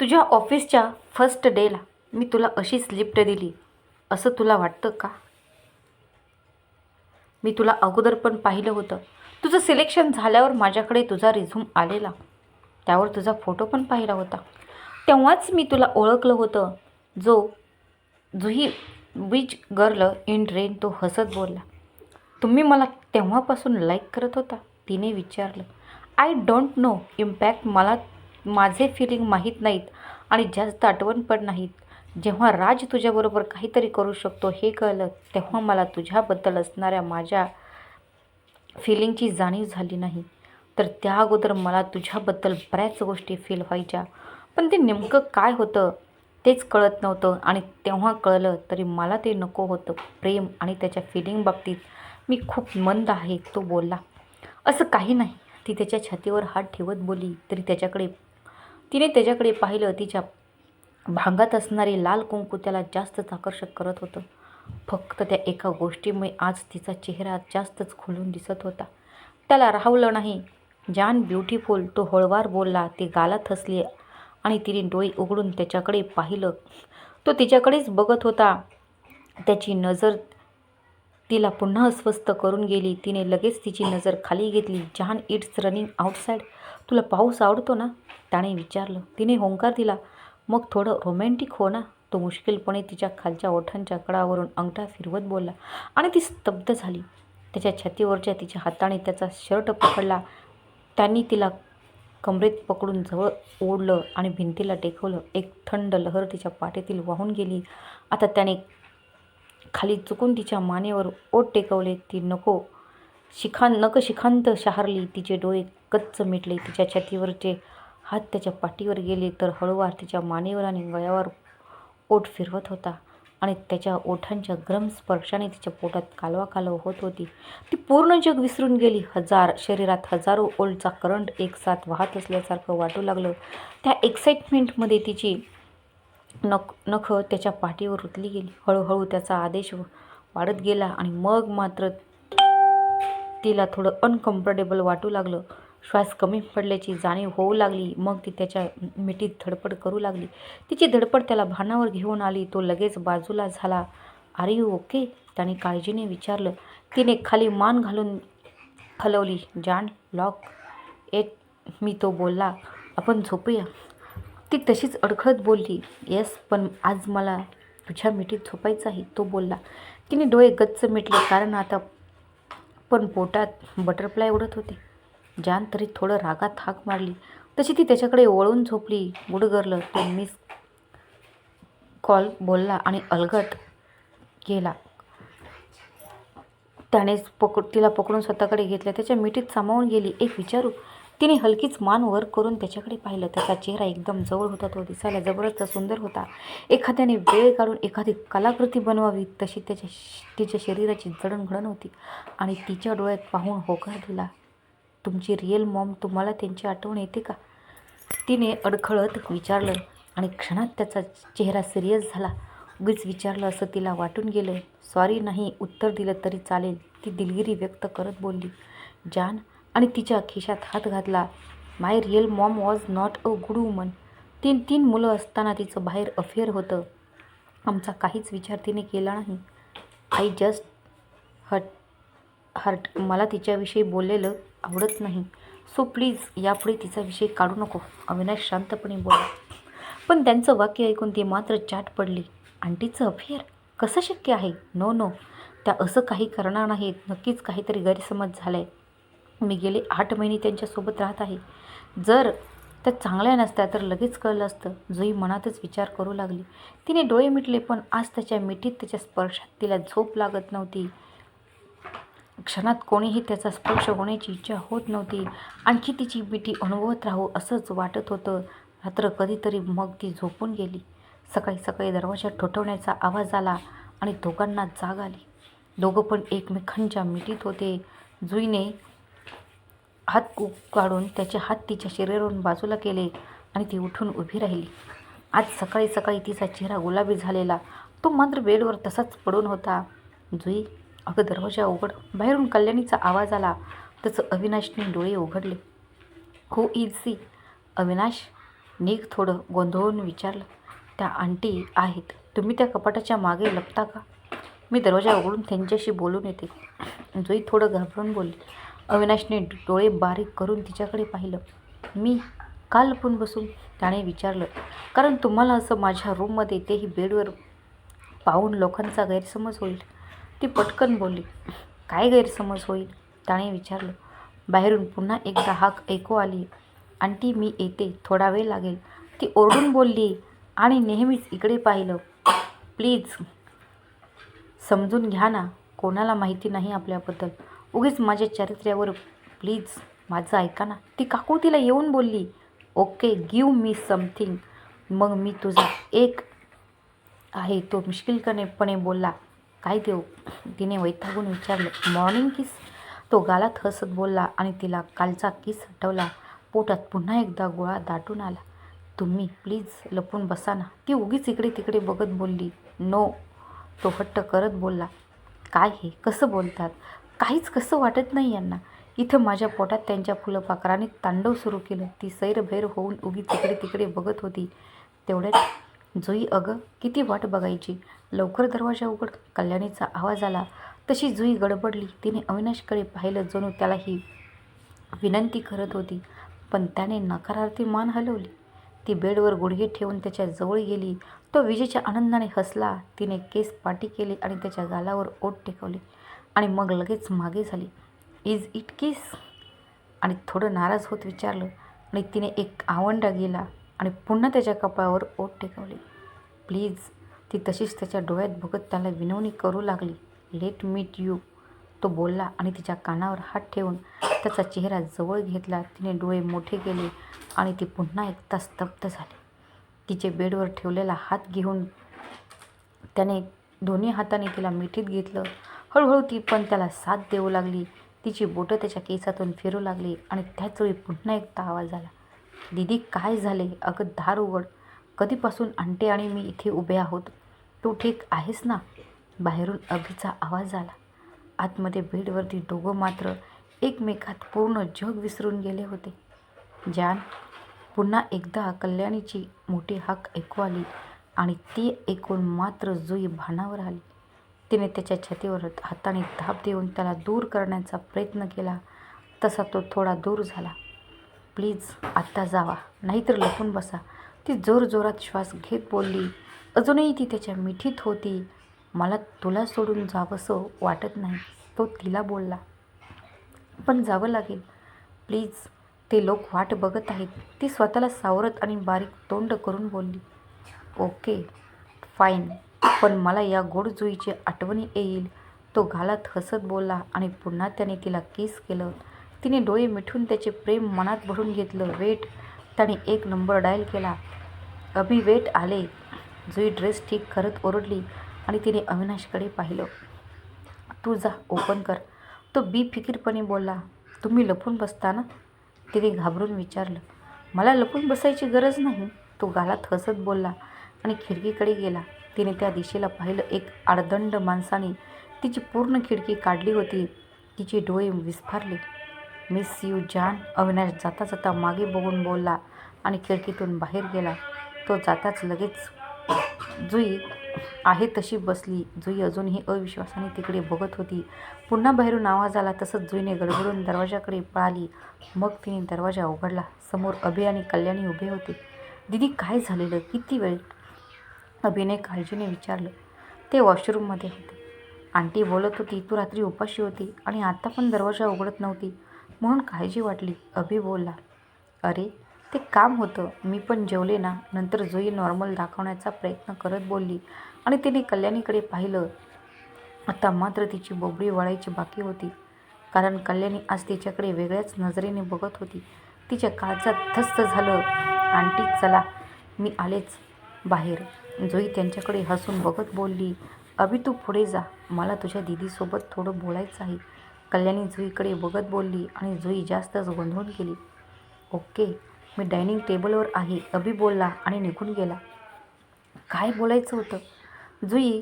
तुझ्या ऑफिसच्या फर्स्ट डेला मी तुला अशी स्लिप्ट दिली असं तुला वाटतं का? मी तुला अगोदर पण पाहिलं होतं. तुझं सिलेक्शन झाल्यावर माझ्याकडे तुझा रिझ्यूम आलेला. त्यावर तुझा फोटो पण पाहिला होता. तेव्हाच मी तुला ओळखलं होतं. जो Juhi which girl in train तो हसत बोलला. तुम्ही मला तेव्हापासून लाईक करत होता तिने विचारलं. आय डोंट नो इम्पॅक्ट मला माझे फिलिंग माहीत नाहीत आणि जास्त आठवण पण नाहीत. जेव्हा राज तुझ्याबरोबर काहीतरी करू शकतो हे कळलं तेव्हा मला तुझ्याबद्दल असणाऱ्या माझ्या फिलिंगची जाणीव झाली नाही. तर त्या अगोदर मला तुझ्याबद्दल बऱ्याच गोष्टी फील व्हायच्या. पण ते नेमकं काय होतं तेच कळत नव्हतं आणि तेव्हा कळलं तरी मला ते नको होतं. प्रेम आणि त्याच्या फिलिंग बाबतीत मी खूप मंद आहे तो बोलला. असं काही नाही. ती त्याच्या छातीवर हात ठेवत बोलली तरी त्याच्याकडे तिने त्याच्याकडे पाहिलं. तिच्या भांगात असणारे लाल कुंकू त्याला जास्तच आकर्षक करत होतं. फक्त त्या एका गोष्टीमुळे आज तिचा चेहरा जास्तच खुलून दिसत होता. त्याला राहवलं नाही. जान ब्युटिफुल तो हळवार बोलला. ती गालात हसले आणि तिने डोळे उघडून त्याच्याकडे पाहिलं. तो तिच्याकडेच बघत होता. त्याची नजर तिला पुन्हा अस्वस्थ करून गेली. तिने लगेच तिची नजर खाली घेतली. जहान इट्स रनिंग आउटसाईड तुला पाऊस आवडतो ना? त्याने विचारलं. तिने होंकार दिला. मग थोडं रोमॅन्टिक हो ना? तो मुश्किलपणे तिच्या खालच्या ओठांच्या कडावरून अंगठा फिरवत बोलला. आणि ती स्तब्ध झाली. त्याच्या छातीवरच्या तिच्या हाताने त्याचा शर्ट पकडला. त्यांनी तिला कमरेत पकडून जवळ ओढलं आणि भिंतीला टेकवलं. एक थंड लहर तिच्या पाठीतील वाहून गेली. आता त्याने खाली चुकून तिच्या मानेवर ओट टेकवले. ती नको शिखान नक शिखांत शहारली. तिचे डोळे कच्च मिटले. तिच्या छातीवरचे हात त्याच्या पाठीवर गेले तर हळूवार तिच्या मानेवर आणि गळ्यावर ओठ फिरवत होता आणि त्याच्या ओठांच्या गरम स्पर्शाने तिच्या पोटात कालवा कालव होत होती. ती पूर्ण जग विसरून गेली. हजार शरीरात हजारो ओल्डचा करंट एकसाथ वाहत असल्यासारखं वाटू लागलं. त्या एक्साइटमेंटमध्ये तिची नख नखं त्याच्या पाठीवर रुतली गेली. हळूहळू त्याचा आदेश वाढत गेला आणि मग मात्र तिला थोडं अनकम्फर्टेबल वाटू लागलं. श्वास कमी पडल्याची जाणीव होऊ लागली. मग ती त्याच्या मिठीत धडपड करू लागली. तिची धडपड त्याला भानावर घेऊन आली. तो लगेच बाजूला झाला. Are you okay. त्याने काळजीने विचारलं. तिने खाली मान घालून हलवली जान लॉक. एक मी तो बोलला. आपण झोपूया. ती तशीच अडखळत बोलली. येस पण आज मला तुझ्या मिठीत झोपायचं आहे. तो बोलला. तिने डोळे गच्च मिटले. कारण आता पण पोटात बटरफ्लाय उडत होते. जान तरी थोडं रागात हाक मारली. तशी ती त्याच्याकडे वळून झोपली. गुडगरलं तो मिस कॉल बोलला आणि अलगट गेला. त्यानेच पकड तिला पकडून स्वतःकडे घेतलं. त्याच्या मिठीत सामावून गेली. एक विचारू. तिने हलकीच मान वर करून त्याच्याकडे पाहिलं. त्याचा चेहरा एकदम जवळ होता. तो दिसायला जबरदस्त सुंदर होता. एखाद्याने वेळ काढून एखादी कलाकृती बनवावी तशी त्याच्या तिच्या शरीराची जडणघडण होती आणि तिच्या डोळ्यात पाहून होकार दिला. तुमची रिअल मॉम तुम्हाला त्यांची आठवण येते का? तिने अडखळत विचारलं आणि क्षणात त्याचा चेहरा सिरियस झाला. उगीच विचारलं असं तिला वाटून गेलं. सॉरी नाही उत्तर दिलं तरी चालेल. ती दिलगिरी व्यक्त करत बोलली. जान आणि तिच्या खिशात हात घातला. My real mom was not a good woman तीन तीन मुलं असताना तिचं बाहेर अफेअर होतं. आमचा काहीच विचार तिने केला नाही. आय जस्ट हट हर्ट मला तिच्याविषयी बोललेलं आवडत नाही. सो प्लीज यापुढे तिचा विषय काढू नको. अविनाश शांतपणे बोला पण त्यांचं वाक्य ऐकून ती मात्र चाट पडली. आंटीचं अफेअर? कसं शक्य आहे? नो नो त्या असं काही करणार नाहीत. नक्कीच काहीतरी गैरसमज झाला आहे मी गेले आठ महिने त्यांच्यासोबत राहत आहे. जर त्या चांगल्या नसत्या तर लगेच कळलं असतं. जुई मनातच विचार करू लागली. तिने डोळे मिटले पण आज त्याच्या मिठीत त्याच्या स्पर्शात तिला झोप लागत नव्हती. क्षणात कोणीही त्याचा स्पर्श होण्याची इच्छा होत नव्हती. आणखी तिची मिठी अनुभवत राहू असंच वाटत होतं. रात्र कधीतरी मग ती झोपून गेली. सकाळी सकाळी दरवाजा ठोठवण्याचा आवाज आला आणि दोघांना जाग आली. दोघं पण एकमेकांच्या मिठीत होते. जुईने हात काढून त्याचे हात तिच्या शरीरावरून बाजूला केले आणि ती उठून उभी राहिली. आज सकाळी सकाळी तिचा चेहरा गुलाबी झालेला. तो मात्र बेडवर तसाच पडून होता. जुई अगं दरवाजा उघड. बाहेरून कल्याणीचा आवाज आला. तसं अविनाशने डोळे उघडले. हो इज सी अविनाश निघ थोडं गोंधळून विचारलं. त्या आंटी आहेत. तुम्ही त्या कपाटाच्या मागे लपता का? मी दरवाजा उघडून त्यांच्याशी बोलून येते. जुई थोडं घाबरून बोलली. अविनाशने डोळे बारीक करून तिच्याकडे पाहिलं. मी का लपून बसून त्याने विचारलं. कारण तुम्हाला असं माझ्या रूममध्ये तेही बेडवर पाहून लोकांचा गैरसमज होईल. ती पटकन बोलली काय गैरसमज होईल? त्याने विचारलं. बाहेरून पुन्हा एकदा हाक ऐकू आली. आंटी मी येते. थोडा वेळ लागेल. ती ओरडून बोलली आणि नेहमीच इकडे पाहिलं. प्लीज समजून घ्या ना. कोणाला माहिती नाही आपल्याबद्दल. उगीच माझ्या चारित्र्यावर प्लीज माझं ऐका ना. ती काकू तिला येऊन बोलली ओके गिव मी समथिंग. मग मी तुझा एक आहे तो मुश्किलपणे बोलला काय देऊ? तिने वैतागून विचारलं मॉर्निंग किस तो गालात हसत बोलला आणि तिला कालचा किस हटवला. पोटात पुन्हा एकदा गोळा दाटून आला. तुम्ही प्लीज लपून बसा ना. ती उगीच इकडे तिकडे बघत बोलली. नो तो हट्ट करत बोलला. काय हे? कसं बोलतात? काहीच कसं वाटत नाही यांना. इथं माझ्या पोटात त्यांच्या फुलपाखराने तांडव सुरू केलं. ती सैरभैर होऊन उगी तिकडे तिकडे बघत होती. तेवढ्यात जुई अगं किती वाट बघायची. लवकर दरवाजा उघड कल्याणीचा आवाज आला. तशी जुई गडबडली. तिने अविनाशकडे पाहिलं जणू त्याला ही विनंती करत होती. पण त्याने नकारार्थी मान हलवली. ती बेडवर गुडघे ठेवून त्याच्याजवळ गेली. तो विजेच्या आनंदाने हसला. तिने केस पाटी केले आणि त्याच्या गालावर ओट टेकवले. आणि मग लगेच मागे झाली. Is it kiss? आणि थोडं नाराज होत विचारलं. आणि तिने एक आवंडा गेला. आणि पुन्हा त्याच्या कपाळावर ओठ टेकवली. प्लीज ती तशीच त्याच्या डोळ्यात बघत त्याला विनवणी करू लागली. लेट मीट यू तो बोलला आणि तिच्या कानावर हात ठेवून त्याचा चेहरा जवळ घेतला. तिने डोळे मोठे केले आणि ती पुन्हा एकदा स्तब्ध झाली. तिचे बेडवर ठेवलेला हात घेऊन त्याने दोन्ही हाताने तिला मिठीत घेतलं. हळूहळू ती पण त्याला साथ देऊ लागली. तिची बोटं त्याच्या केसातून फिरू लागली आणि त्याच वेळी पुन्हा एकदा आवाज आला. दीदी काय झाले? अगं दार उघड. कधीपासून आंटी आणि मी इथे उभे आहोत? तू ठीक आहेस ना? बाहेरून अभिचा आवाज आला. आतमध्ये बेडवरती दोघं मात्र एकमेकात पूर्ण जग विसरून गेले होते. जान पुन्हा एकदा कल्याणीची मोठी हाक ऐकू आली आणि ती ऐकून मात्र जुई भानावर आली. तिने त्याच्या छातीवर हाताने धाप देऊन त्याला दूर करण्याचा प्रयत्न केला. तसा तो थोडा दूर झाला. प्लीज आत्ता जावा. नाहीतर लपून बसा. ती जोरजोरात श्वास घेत बोलली अजूनही ती त्याच्या मिठीत होती. मला तुला सोडून जावंसं वाटत नाही. तो तिला बोलला पण जावं लागेल. प्लीज. ते लोक वाट बघत आहेत. ती स्वतःला सावरत आणि बारीक तोंड करून बोलली ओके फाईन. पण मला या गोडजुईची आठवणी येईल. तो घालत हसत बोलला आणि पुन्हा त्याने तिला किस केलं. तिने डोळे मिठून त्याचे प्रेम मनात भरून घेतलं. वेट त्याने एक नंबर डायल केला. अभि वेट आले. जुई ड्रेस ठीक करत ओरडली आणि तिने अविनाशकडे पाहिलं. तू जा ओपन कर. तो बेफिकीरपणे बोलला तुम्ही लपून बसता ना? तिने घाबरून विचारलं मला लपून बसायची गरज नाही? तो गालात हसत बोलला आणि खिडकीकडे गेला. तिने त्या दिशेला पाहिलं एक आडदंड माणसाने. तिची पूर्ण खिडकी काढली होती. तिचे डोळे विस्फारले. मिस यू जान. अविनाश जाता जाता मागे बघून बोलला आणि खिडकीतून बाहेर गेला. तो जाताच लगेच जुई आहे तशी बसली. जुई अजूनही अविश्वासाने तिकडे बघत होती. पुन्हा बाहेरून आवाज आला. तसंच जुईने गडबडून दरवाजाकडे पळाली. मग तिने दरवाजा उघडला. समोर अभि आणि कल्याणी उभे होते. दिदी काय झालेलं? किती वेळ? अभिने काळजीने विचारलं. ते वॉशरूममध्ये होते. आंटी बोलत होती तू रात्री उपाशी होती आणि आता पण दरवाजा उघडत नव्हती. म्हणून काळजी वाटली. अभि बोलला अरे ते काम होतं. मी पण जेवले ना. नंतर जुई नॉर्मल दाखवण्याचा प्रयत्न करत बोलली आणि तिने कल्याणीकडे पाहिलं. आता मात्र तिची बोबडी वळायची बाकी होती. कारण कल्याणी आज तिच्याकडे वेगळ्याच नजरेने बघत होती. तिच्या काळजात धस्त झालं. आंटी चला. मी आलेच बाहेर. जुई त्यांच्याकडे हसून बघत बोलली अभि तू पुढे जा. मला तुझ्या दीदीसोबत थोडं बोलायचं आहे. कल्याणी जुईकडे बघत बोलली आणि जुई जास्तच गोंधळून गेली. ओके मी डायनिंग टेबलवर आहे अभि बोलला आणि निघून गेला. काय बोलायचं होतं? जुई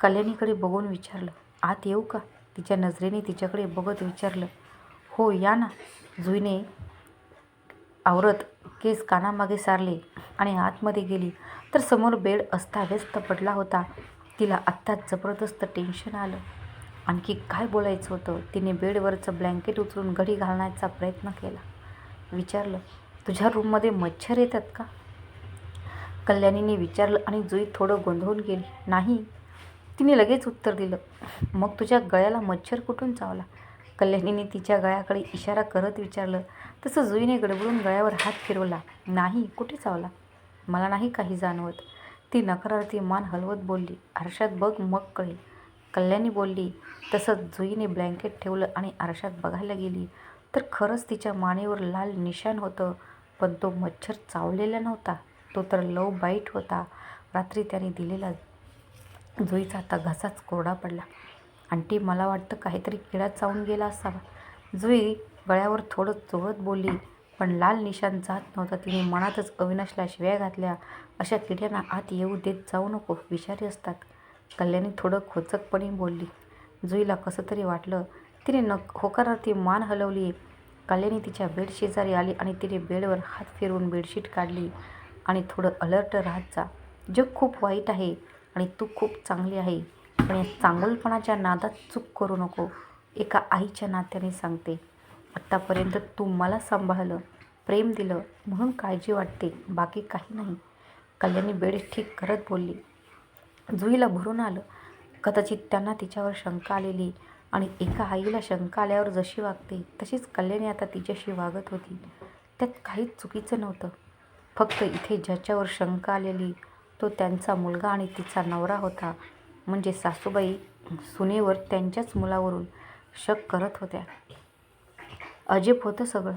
कल्याणीकडे बघून विचारलं आत येऊ का? तिच्या नजरेने तिच्याकडे बघत विचारलं हो या ना. जुईने आवरत केस कानामागे सारले आणि आतमध्ये गेली. तर समोर बेड अस्ताव्यस्त पडला होता. तिला आत्ताच जबरदस्त टेन्शन आलं. आणखी काय बोलायचं होतं? तिने बेडवरचं ब्लँकेट उचलून घडी घालण्याचा प्रयत्न केला. विचारलं तुझ्या रूममध्ये मच्छर येतात का? कल्याणीने विचारलं आणि जुई थोडं गोंधळून गेली. नाही. तिने लगेच उत्तर दिलं मग तुझ्या गळ्याला मच्छर कुठून चावला? कल्याणीने तिच्या गळ्याकडे इशारा करत विचारलं तसं जुईने गडबडून गळ्यावर हात फिरवला. नाही कुठे चावला? मला नाही काही जाणवत. ती नकारार्थी मान हलवत बोलली. आरशात बघ मग कळेल. कल्याणी बोलली तसंच जुईने ब्लँकेट ठेवलं आणि आरशात बघायला गेली तर खरंच तिच्या मानेवर लाल निशाण होतं पण तो मच्छर चावलेला नव्हता. तो तर लव बाईट होता. रात्री त्याने दिलेला जुईचा आता घसाच कोरडा पडला. आंटी मला वाटतं काहीतरी किडा चावून गेला असावा. जुई गळ्यावर थोडं चोळत बोलली पण लाल निशाण जात नव्हता. तिने मनातच अविनाशला शिव्या घातल्या. अशा किड्यांना आत येऊ देत जाऊ नको. विषारी असतात. कल्याणी थोडं खोचकपणे बोलली. जुईला कसं तरी वाटलं. तिने न होकारार्थी मान हलवली. कल्याणी तिच्या बेड शेजारी आली आणि तिने बेडवर हात फिरवून बेडशीट काढली आणि थोडं अलर्ट राहत जा. जग खूप वाईट आहे आणि तू खूप चांगली आहे. पण या चांगलपणाच्या नादात चूक करू नको. एका आईच्या नात्याने सांगते. आत्तापर्यंत तू मला सांभाळलं प्रेम दिलं म्हणून काळजी वाटते. बाकी काही नाही. कल्याणी बेड ठीक करत बोलली. जुईला भरून आलं. कदाचित त्यांना तिच्यावर शंका आलेली आणि एका आईला शंका आल्यावर जशी वागते तशीच कल्याणी आता तिच्याशी वागत होती. त्यात काहीच चुकीचं नव्हतं. फक्त इथे ज्याच्यावर शंका आलेली तो त्यांचा मुलगा आणि तिचा नवरा होता. म्हणजे सासूबाई सुनेवर त्यांच्याच मुलावरून शक करत होत्या. अजब होतं सगळं.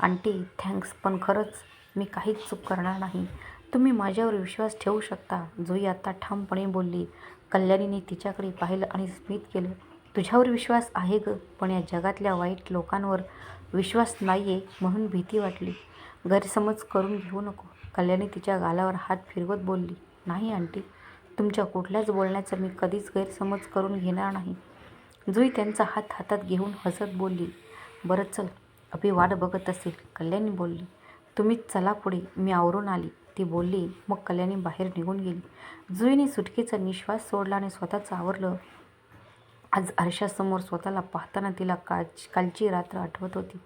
आंटी थँक्स पण खरंच मी काहीच चूक करणार नाही. तुम्ही माझ्यावर विश्वास ठेवू शकता. जुई आता ठामपणे बोलली कल्याणीने तिच्याकडे पाहिलं आणि स्मित केलं. तुझ्यावर विश्वास आहे ग पण या जगातल्या वाईट लोकांवर विश्वास नाही आहे म्हणून भीती वाटली. गैरसमज करून घेऊ नको. कल्याणी तिच्या गालावर हात फिरवत बोलली नाही आंटी तुमच्या कुठल्याच बोलण्याचा मी कधीच गैरसमज करून घेणार नाही. जुई त्यांचा हात हातात घेऊन हसत बोलली बरं चल अभि वाट बघत असेल. कल्याणी बोलली तुम्हीच चला पुढे मी आवरून आली. ती बोलली मग कल्याणी बाहेर निघून गेली. जुईने सुटकेचा निश्वास सोडला आणि स्वतःचं आवरलं. आज आरशासमोर स्वतःला पाहताना तिला काच कालची रात्र आठवत होती.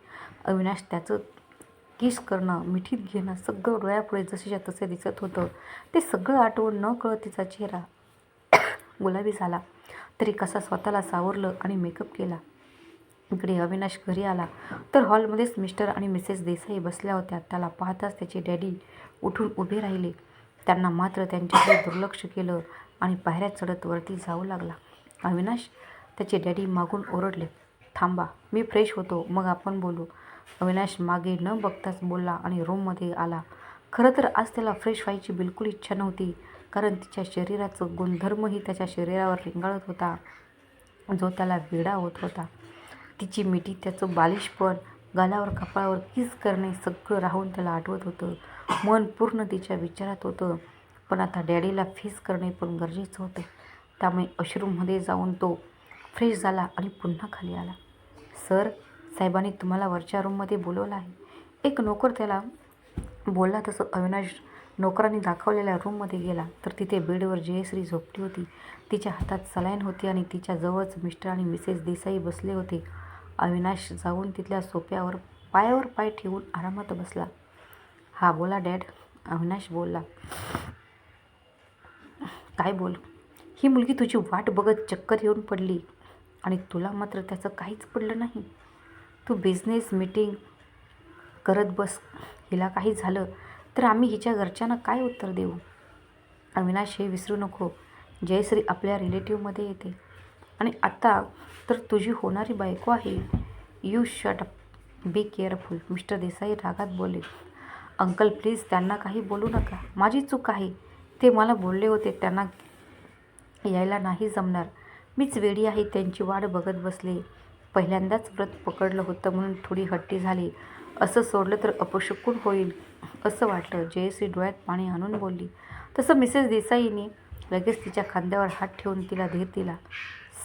अविनाश त्याचं किस करणं मिठीत घेणं सगळं डोळ्यापुढे जसेच्या तसे दिसत होतं. ते सगळं आठवून न कळत तिचा चेहरा गुलाबी झाला. तरी कसा स्वतःला सावरलं आणि मेकअप केला. इकडे अविनाश घरी आला. तर हॉलमध्येच मिस्टर आणि मिसेस देसाई बसल्या होत्या. त्याला पाहताच त्याचे डॅडी उठून उभे राहिले. त्यांना मात्र त्यांच्याकडे दुर्लक्ष केलं आणि पायऱ्या चढत वरती जाऊ लागला. अविनाश त्याचे डॅडी मागून ओरडले थांबा मी फ्रेश होतो मग आपण बोलू. अविनाश मागे न बघताच बोलला आणि रूममध्ये आला. खरं तर आज त्याला फ्रेश व्हायची बिलकुल इच्छा नव्हती कारण तिच्या शरीराचं गुणधर्मही त्याच्या शरीरावर रिंगाळत होता. जो त्याला वेडा होत होता. तिची मिठी त्याचं बालिशपण गालावर कपाळावर किस करणे सगळं राहून त्याला आठवत होतं. मन पूर्ण तिच्या विचारात होतं. पण आता डॅडीला फेस करणे पण गरजेचं होतं. त्यामुळे अशरूममध्ये जाऊन तो फ्रेश झाला आणि पुन्हा खाली आला. सर साहेबांनी तुम्हाला वरच्या रूममध्ये बोलवलं आहे. एक नोकर त्याला बोलला तसं अविनाश नोकरांनी दाखवलेल्या रूममध्ये गेला. तर तिथे बेडवर जयश्री झोपली होती. तिच्या हातात सलाईन होती आणि तिच्या जवळच मिस्टर आणि मिसेस देसाई बसले होते. अविनाश जाऊन तिथल्या सोप्यावर पायावर पाय ठेवून आरामात बसला. हा बोला डॅड अविनाश बोलला. काय बोल? ही मुलगी तुझी वाट बघत चक्कर येऊन पडली आणि तुला मात्र त्याचं काहीच पडलं नाही. तू बिझनेस मीटिंग करत बस. हिला काही झालं तर आम्ही हिच्या घरच्यांना काय उत्तर देऊ? अविनाश हे विसरू नको. जयश्री आपल्या रिलेटिव्हमध्ये येते. आणि आता तर तुझी होणारी बायको आहे. You shut up be careful mister Desai रागात बोलले. अंकल प्लीज त्यांना काही बोलू नका. माझी चूक आहे. ते मला बोलले होते त्यांना यायला नाही जमणार. मीच वेडी आहे त्यांची वाट बघत बसले. पहिल्यांदाच व्रत पकडलं होतं म्हणून थोडी हट्टी झाली. असं सोडलं तर अपशकून होईल असं वाटलं. जयश्री डोळ्यात पाणी आणून बोलली. तसं मिसेस देसाईने लगेच तिच्या खांद्यावर हात ठेवून तिला धीर दिला.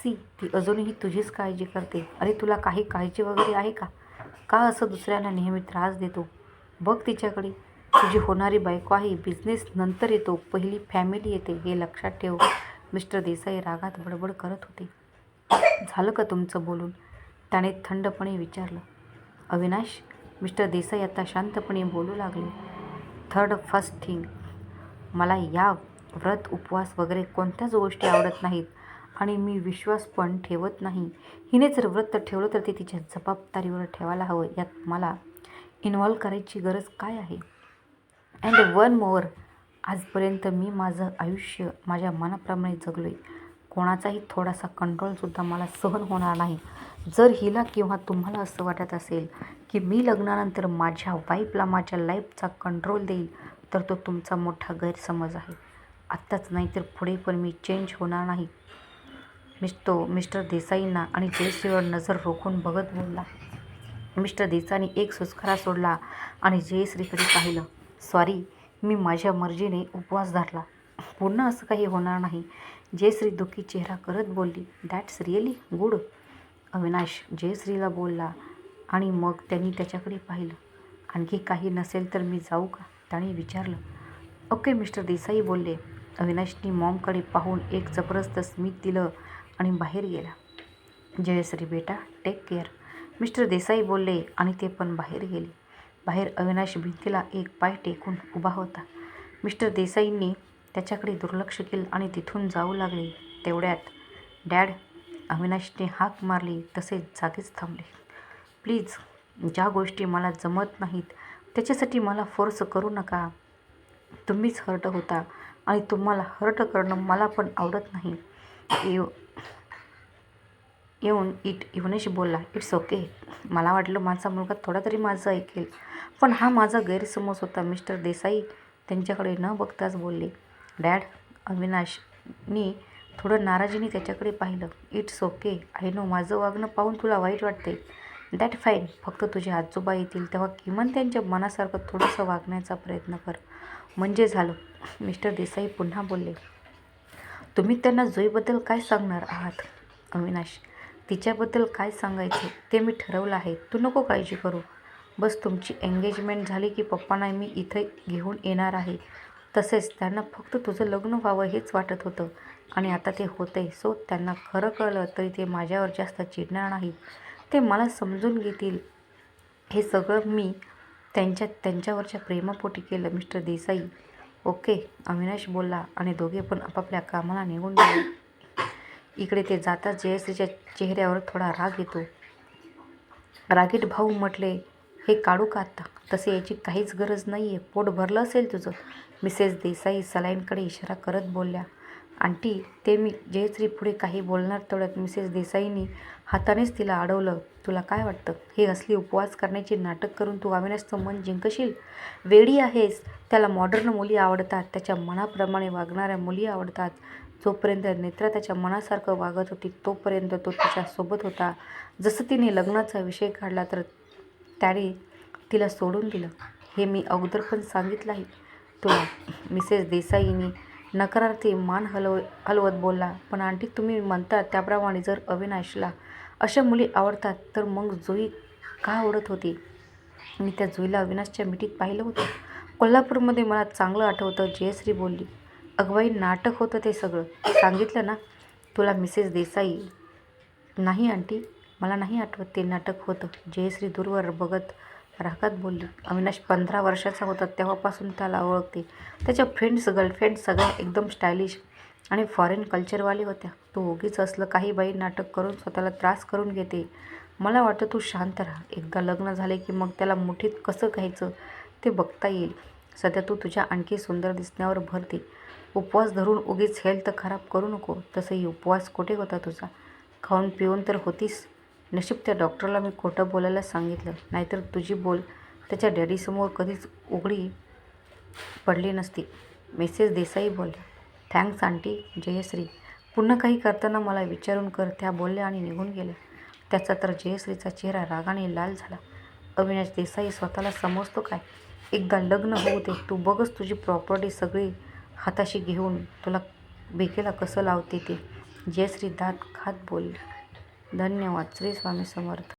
सी ती अजूनही तुझीच काळजी करते. अरे तुला काही काळजी वगैरे आहे का? का असं दुसऱ्यांना नेहमी त्रास देतो? बघ तिच्याकडे. तुझी होणारी बायको आहे बिझनेस नंतर येतो. पहिली फॅमिली येते हे लक्षात ठेव. मिस्टर देसाई रागात बडबड करत होते. झालं का तुमचं बोलून? त्याने थंडपणे विचारलं. अविनाश मिस्टर देसाई आता शांतपणे बोलू लागले. थर्ड फर्स्ट थिंग मला या व्रत उपवास वगैरे कोणत्याच गोष्टी आवडत नाहीत. आणि मी विश्वास पण ठेवत नाही. हिने जर व्रत ठेवलं तर ते तिच्या जबाबदारीवर ठेवायला हवं यात मला इन्व्हॉल्व करायची गरज काय आहे? अँड वन मोर आजपर्यंत मी माझं आयुष्य माझ्या मनाप्रमाणे जगलो आहे कोणाचाही थोडासा कंट्रोलसुद्धा मला सहन होणार नाही. जर हिला किंवा तुम्हाला असं वाटत असेल की मी लग्नानंतर माझ्या वाईफला माझ्या लाईफचा कंट्रोल देईल तर तो तुमचा मोठा गैरसमज आहे. आत्ताच नाही तर पुढे पण मी चेंज होणार नाही. तो मिस्टर देसाईंना आणि जयश्रीवर नजर रोखून बघत बोलला. मिस्टर देसाईंनी एक सुस्कारा सोडला आणि जयश्रीकडे पाहिलं. सॉरी मी माझ्या मर्जीने उपवास धरला. पुन्हा असं काही होणार नाही. जयश्री दुःखी चेहरा करत बोलली. दॅट्स रिअली गुड अविनाश जयश्रीला बोलला आणि मग त्यांनी त्याच्याकडे पाहिलं. आणखी काही नसेल तर मी जाऊ का? त्याने विचारलं. ओके मिस्टर देसाई बोलले. अविनाशनी मॉमकडे पाहून एक जबरदस्त स्मित दिलं. आणि बाहेर गेला. जयश्री बेटा टेक केअर मिस्टर देसाई बोलले आणि ते पण बाहेर गेले. बाहेर अविनाश भिंतीला एक पाय टेकून उभा होता. मिस्टर देसाईंनी त्याच्याकडे दुर्लक्ष केलं आणि तिथून जाऊ लागले. तेवढ्यात डॅड अविनाशने हाक मारली तसेच जागीच थांबले. प्लीज ज्या गोष्टी मला जमत नाहीत त्याच्यासाठी मला फोर्स करू नका. तुम्हीच हर्ट होता आणि तुम्हाला हर्ट करणं मला पण आवडत नाही एव येऊन इट इवनेशी बोलला इट्स ओके. मला वाटलं माझा मुलगा थोडा तरी माझं ऐकेल. पण हा माझा गैरसमज होता. मिस्टर देसाई त्यांच्याकडे न बघताच बोलले डॅड अविनाशनी थोडं नाराजीने त्याच्याकडे पाहिलं. It's okay. आय नो माझं वागणं पाहून तुला वाईट वाटते दॅट फाईन. फक्त तुझे आजोबा येतील तेव्हा किमान त्यांच्या मनासारखं थोडंसं वागण्याचा प्रयत्न कर. म्हणजे झालं. मिस्टर देसाई पुन्हा बोलले तुम्ही त्यांना जुईबद्दल काय सांगणार आहात? अविनाश तिच्याबद्दल काय सांगायचे ते मी ठरवलं आहे. तू नको काळजी करू. बस तुमची एंगेजमेंट झाली की पप्पांना मी इथे घेऊन येणार आहे. तसेच त्यांना फक्त तुझं लग्न व्हावं हेच वाटत होतं. आणि आता ते होतंय सो त्यांना खरं कळलं तरी ते माझ्यावर जास्त चिडणार नाहीत ते मला समजून घेतील. हे सगळं मी त्यांच्या त्यांच्यावरच्या प्रेमापोटी केलं मिस्टर देसाई. ओके अविनाश बोलला आणि दोघे पण आपापल्या कामाला निघून गेले. इकडे ते जाताच जयश्रीच्या चेहऱ्यावर थोडा राग येतो. रागीट भाऊ म्हटले हे काढू का आत्ता? तसे याची काहीच गरज नाही आहे पोट भरलं असेल तुझं. मिसेस देसाई सलाईनकडे इशारा करत बोलल्या. आंटी ते मी जयश्री पुढे काही बोलणार तेवढ्यात मिसेस देसाईंनी हातानेच तिला अडवलं. तुला काय वाटतं? हे असली उपवास करण्याचे नाटक करून तू अविनाशचं मन जिंकशील? वेडी आहेस. त्याला मॉडर्न मुली आवडतात. त्याच्या मनाप्रमाणे वागणाऱ्या मुली आवडतात. जोपर्यंत नेत्रा त्याच्या मनासारखं वागत होती तोपर्यंत तो तिच्यासोबत होता. जसं तिने लग्नाचा विषय काढला तर त्याने तिला सोडून दिलं. हे मी अगोदर पण सांगितलं आहे. तो मिसेस देसाईनी नकारार्थी मान हलव हलवत बोलला पण आंटी तुम्ही म्हणता त्याप्रमाणे जर अविनाशला अशा मुली आवडतात तर मग जुई का आवडत होती? मी त्या जुईला अविनाशच्या मिठीत पाहिलं होतं. कोल्हापूरमध्ये मला चांगलं आठवतं जयश्री बोलली अगवाई नाटक होतं ते सगळं. सांगितलं ना तुला मिसेस देसाई नाही आंटी मला नाही आठवत ते नाटक होतं. जयश्री दूरवर बघत रागात बोलली अविनाश पंधरा वर्षाचा होता तेव्हापासून त्याला ओळखते. त्याच्या फ्रेंड्स गर्लफ्रेंड सगळ्या एकदम स्टायलिश आणि फॉरेन कल्चरवाले होत्या. तू उगीच असलं काही बाई नाटक करून स्वतःला त्रास करून घेते. मला वाटतं तू शांत राहा. एकदा लग्न झाले की मग त्याला मुठीत कसं घ्यायचं ते बघता येईल. सध्या तू तुझ्या आणखी सुंदर दिसण्यावर भर दे. उपवास धरून उगीच हेल्थ खराब करू नको. तसंही उपवास कुठे होता तुझा? खाऊन पिऊन तर होतीस. नशीब त्या डॉक्टरला मी खोटं बोलायला सांगितलं. नाहीतर तुझी बोल त्याच्या डॅडीसमोर कधीच उघडी पडली नसती. मिसेस देसाई बोलल्या थँक्स आंटी जयश्री. पुन्हा काही करताना मला विचारून कर. त्या बोलल्या आणि निघून गेल्या. त्याचा तर जयश्रीचा चेहरा रागाने लाल झाला. अविनाश देसाई स्वतःला समजतो काय? एकदा लग्न होऊ दे. तू बघच तुझी प्रॉपर्टी सगळी हाताशी घेऊन तुला बेकेला कसं लावते ते? जयश्री दात खात बोलली. धन्यवाद श्री स्वामी समर्थ.